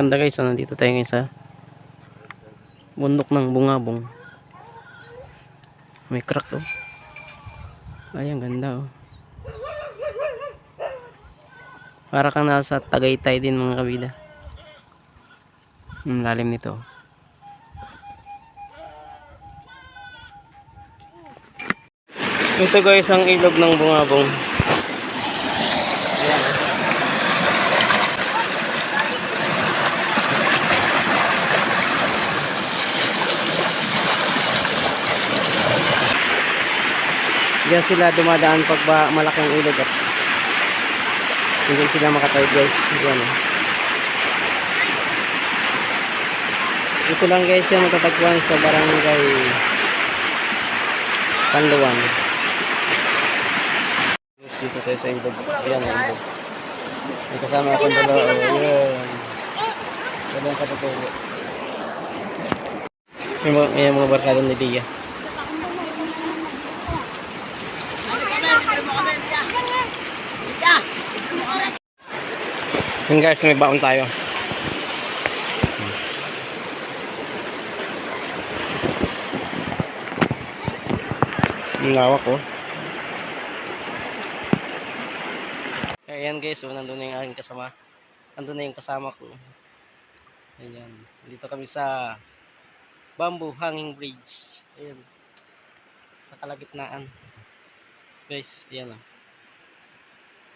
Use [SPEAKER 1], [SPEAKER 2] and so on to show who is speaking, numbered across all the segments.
[SPEAKER 1] Ganda guys, so nandito tayo ngayon sa bundok ng bungabong. May crack oh. Ay, ang ganda oh. Para kang nasa Tagaytay din mga kabida. Ang lalim nito. Ito guys ang ilog ng bungabong. Ayan. Diyan sila dumadaan pag ba malaking ilog at hindi sila makatawid guys. Diyan oh. Ito lang guys yung matatagpuan sa barangay Panluan. Dito tayo sa ilog. Ayan ang ilog. May kasama akong dalawa. Ayan. Dalawang katutubo. May mga, mga barkada ni Dia. Yun guys, may baon tayo. Ang lawak oh. Ayan guys, so nandun na yung aking kasama. Nandun na yung kasama ko. Ayan. Dito kami sa Bamboo Hanging Bridge. Ayan. Sa kalagitnaan. Guys, ayan oh.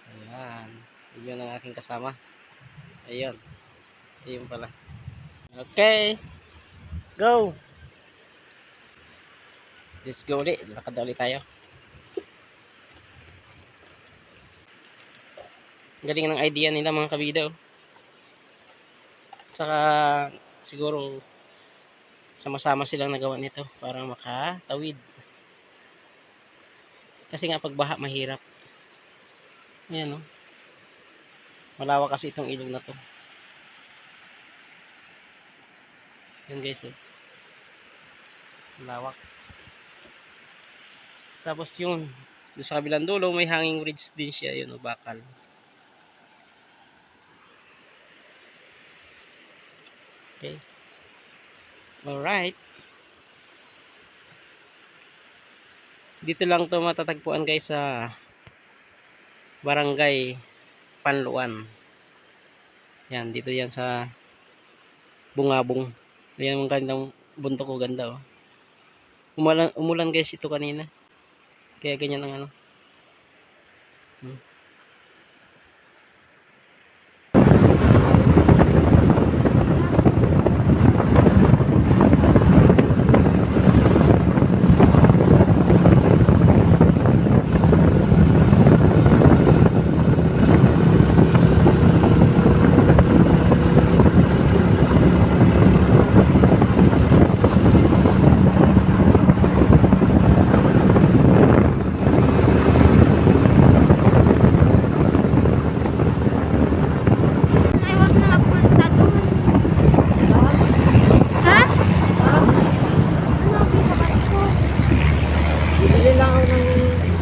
[SPEAKER 1] Ayan. Yun ang aking kasama. Ayun. Ayun pala. Okay. Go! Let's go ulit. Lakad ulit tayo. Galing ng idea nila mga kabidaw. Tsaka siguro sama-sama silang nagawa nito para makatawid. Kasi nga pagbaha mahirap. Ayan o. Malawak kasi itong ilog na to. Yan guys oh. Malawak. Tapos yun, doon sa kabilang dulo, may hanging bridge din siya, yun o, bakal. Okay. Alright. Dito lang to matatagpuan guys sa barangay Panluan. Yan, dito yan sa Bungabong. Ayan ang gandang buntok ko, ganda oh. Umulan, umulan guys ito kanina. Kaya ganyan ang ano. Hmm.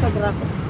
[SPEAKER 1] sobra.